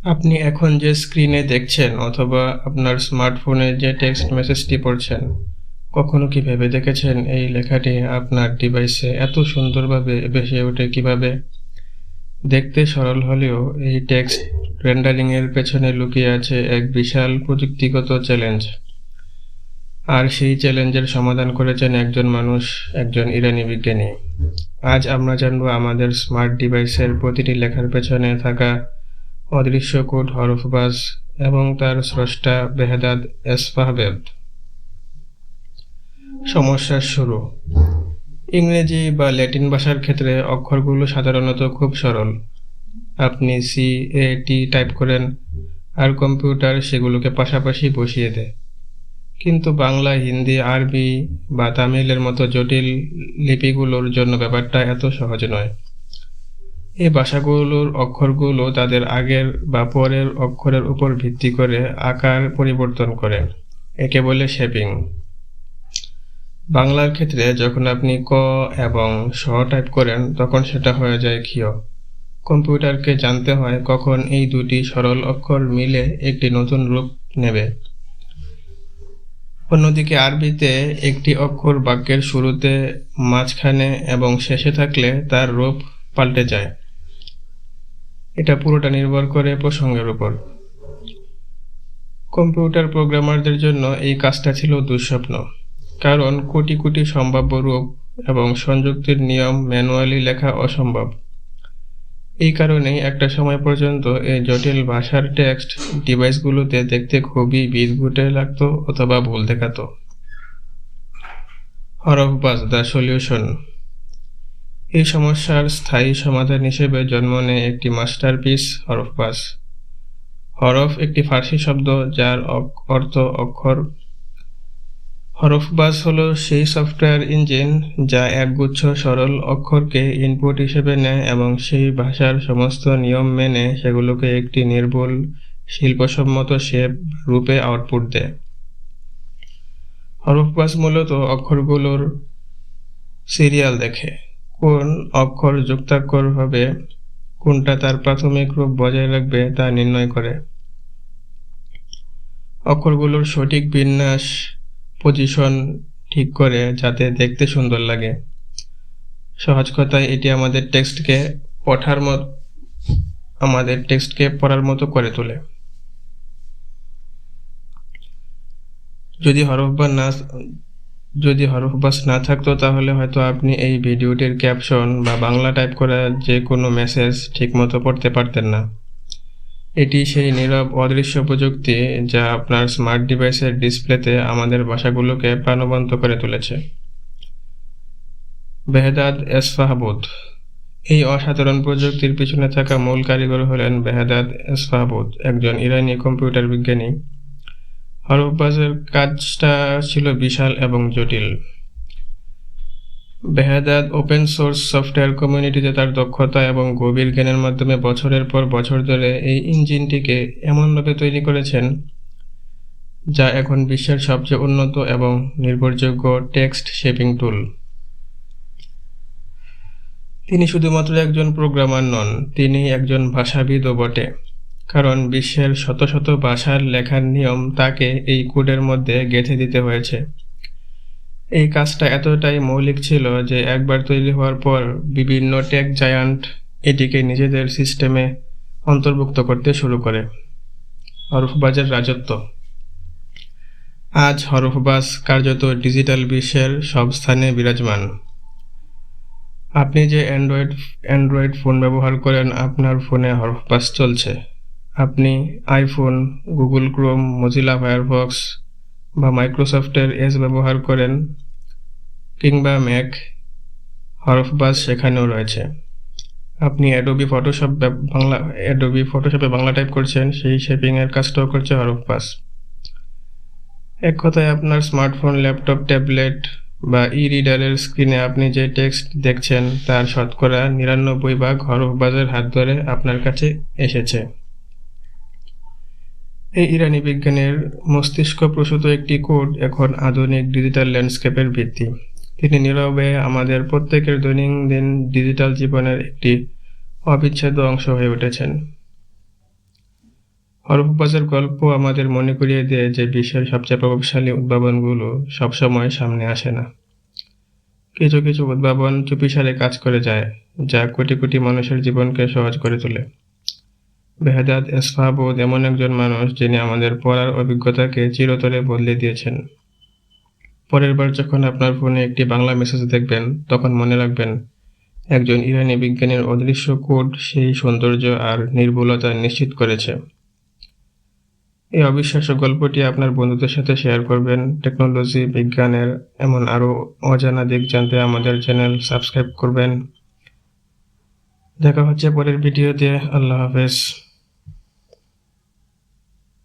আপনি এখন যে স্ক্রিনে দেখছেন অথবা আপনার স্মার্টফোনে যে টেক্সট মেসেজটি পড়ছেন, কখনো কি ভেবে দেখেছেন এই লেখাটি আপনার ডিভাইসে এত সুন্দরভাবে ভেসে ওঠে কীভাবে? দেখতে সরল হলেও এই টেক্সট রেন্ডারিংয়ের পেছনে লুকিয়ে আছে এক বিশাল প্রযুক্তিগত চ্যালেঞ্জ আর সেই চ্যালেঞ্জের সমাধান করেছেন একজন মানুষ, একজন ইরানি বিজ্ঞানী। আজ আমরা জানব আমাদের স্মার্ট ডিভাইসের প্রতিটি লেখার পেছনে থাকা অদৃশ্য কোড হরফবাজ এবং তার স্রষ্টা বেহেদাদ এসফাহবেদ। সমস্যার শুরু। ইংরেজি বা ল্যাটিন ভাষার ক্ষেত্রে অক্ষরগুলো সাধারণত খুব সরল। আপনি সি এ টি টাইপ করেন আর কম্পিউটার সেগুলোকে পাশাপাশি বসিয়ে দেয়। কিন্তু বাংলা, হিন্দি, আরবি বা তামিলের মতো জটিল লিপিগুলোর জন্য ব্যাপারটা এত সহজ নয়। এই ভাষাগুলোর অক্ষরগুলো তাদের আগের বা পরের অক্ষরের উপর ভিত্তি করে আকার পরিবর্তন করে। একে বলে শেপিং। বাংলার ক্ষেত্রে যখন আপনি ক এবং স টাইপ করেন, তখন সেটা হয়ে যায় ক্ষীয়। কম্পিউটারকে জানতে হয় কখন এই দুটি সরল অক্ষর মিলে একটি নতুন রূপ নেবে। অন্যদিকে আরবিতে একটি অক্ষর বাক্যের শুরুতে, মাঝখানে এবং শেষে থাকলে তার রূপ পাল্টে যায়। এটা পুরোটা নির্ভর করে প্রসঙ্গের উপর। কম্পিউটার প্রোগ্রামারদের জন্য এই কাজটা ছিল দুঃস্বপ্ন। কারণ কোটি কোটি সম্ভাব্য রূপ এবং সংযুক্তির নিয়ম ম্যানুয়ালি লেখা অসম্ভব। এই কারণেই একটা সময় পর্যন্ত এই জটিল ভাষার টেক্সট ডিভাইসগুলোতে দেখতে খুবই বিদঘুটে লাগতো অথবা ভুল দেখাতো। Horofbaz the solution. এই সমস্যার স্থায়ী সমাধান হিসেবে জন্ম নেয় একটি মাস্টারপিস হরফবাজ হরফ একটি ফার্সি শব্দ যার অর্থ অক্ষর। হরফবাস হলো সেই সফটওয়্যার ইঞ্জিন যা একগুচ্ছ সরল অক্ষরকে ইনপুট হিসেবে নেয় এবং সেই ভাষার সমস্ত নিয়ম মেনে সেগুলোকে একটি নির্ভুল, শিল্পসম্মত শেপ রূপে আউটপুট দেয়। হরফবাস মূলত অক্ষরগুলোর সিরিয়াল দেখে। কোন অক্ষর যুক্তাক্ষর হবে, কোনটা তার প্রাথমিক রূপ বজায় রাখবে তা নির্ণয় করে। অক্ষরগুলোর সঠিক বিন্যাস পজিশন ঠিক করে যাতে দেখতে সুন্দর লাগে। সহজ কথায় এটি আমাদের টেক্সটকে পঠার মত আমাদের টেক্সটকে পড়ার মতো করে তোলে। যদি হরফ বা না যদি হরফবাস না থাকতো, তাহলে হয়তো আপনি এই ভিডিওটির ক্যাপশন বা বাংলা টাইপ করা যে কোনো মেসেজ ঠিকমতো পড়তে পারতেন না। এটি সেই নীরব, অদৃশ্য প্রযুক্তি যা আপনার স্মার্ট ডিভাইসের ডিসপ্লেতে আমাদের ভাষাগুলোকে প্রাণবন্ত করে তুলেছে। বেহেদাদ এসফাহাবুদ এই অসাধারণ প্রযুক্তির পিছনে থাকা মূল কারিগর হলেন বেহেদাদ এসফাহাবুদ একজন ইরানি কম্পিউটার বিজ্ঞানী। হরফবাজের কাজটা ছিল বিশাল এবং জটিল। বেহাদাদ ওপেন সোর্স সফটওয়্যার কমিউনিটিতে তার দক্ষতা এবং গভীর জ্ঞানের মাধ্যমে বছরের পর বছর ধরে এই ইঞ্জিনটিকে এমনভাবে তৈরি করেছেন, যা এখন বিশ্বের সবচেয়ে উন্নত এবং নির্ভরযোগ্য টেক্সট শেপিং টুল তিনি শুধুমাত্র একজন প্রোগ্রামার নন, তিনি একজন ভাষাবিদও বটে। কারণ বিশ্বের শত শত ভাষার লেখার নিয়ম তাকে এই কোডের মধ্যে গেঁথে দিতে হয়েছে। এই কাজটা এতটাই মৌলিক ছিল যে একবার তৈরি হওয়ার পর বিভিন্ন টেক জায়ান্ট এটিকে নিজেদের সিস্টেমে অন্তর্ভুক্ত করতে শুরু করে। হরফবাজের রাজত্ব। আজ হরফবাজ কার্যত ডিজিটাল বিশ্বের সব স্থানে বিরাজমান। আপনি যে অ্যান্ড্রয়েড অ্যান্ড্রয়েড ফোন ব্যবহার করেন, আপনার ফোনে হরফবাস চলছে। আপনি iPhone Google Chrome Mozilla Firefox বা মাইক্রোসফটের এস ব্যবহার করেন কিংবা ম্যাক হরফবাজ সেখানেও রয়েছে। আপনি অ্যাডোবি ফটোশপ বাংলা অ্যাডোবি ফটোশপে বাংলা টাইপ করছেন, সেই শেপিংয়ের কাজটাও করছে হরফবাজ এক কথায় আপনার স্মার্টফোন ল্যাপটপ ট্যাবলেট বা ই রিডারের স্ক্রিনে আপনি যে টেক্সট দেখছেন, তার শতকরা নিরানব্বই ভাগ হরফবাজের হাত ধরে আপনার কাছে এসেছে। এই ইরানি বিজ্ঞানের মস্তিষ্ক প্রসূত একটি কোড এখন আধুনিক ডিজিটাল ল্যান্ডস্কেপের ভিত্তি। তিনি নীরবে আমাদের প্রত্যেকের দৈনন্দিন ডিজিটাল জীবনের একটি অবিচ্ছেদ্য অংশ হয়ে উঠেছেন। হরপ্পাসের গল্প আমাদের মনে করিয়ে দেয় যে বিশ্বের সবচেয়ে প্রভাবশালী উদ্ভাবনগুলো সবসময় সামনে আসে না। কিছু কিছু উদ্ভাবন চুপিসারে কাজ করে যায়, যা কোটি কোটি মানুষের জীবনকে সহজ করে তোলে। বেহাদাদ এসফাবুদ এমন একজন মানুষ যিনি আমাদের পড়ার অভিজ্ঞতাকে চিরতরে বদলে দিয়েছেন। পরের বার যখন আপনার ফোনে একটি বাংলা মেসেজ দেখবেন, তখন মনে রাখবেন, একজন ইরানি বিজ্ঞানীর অদৃশ্য কোড সেই সৌন্দর্য আর নির্ভুলতা নিশ্চিত করেছে। এই অবিশ্বাস্য গল্পটি আপনার বন্ধুদের সাথে শেয়ার করবেন। টেকনোলজি, বিজ্ঞানের এমন আরও অজানা দিক জানতে আমাদের চ্যানেল সাবস্ক্রাইব করবেন। দেখা হচ্ছে পরের ভিডিওতে। আল্লাহ হাফেজ।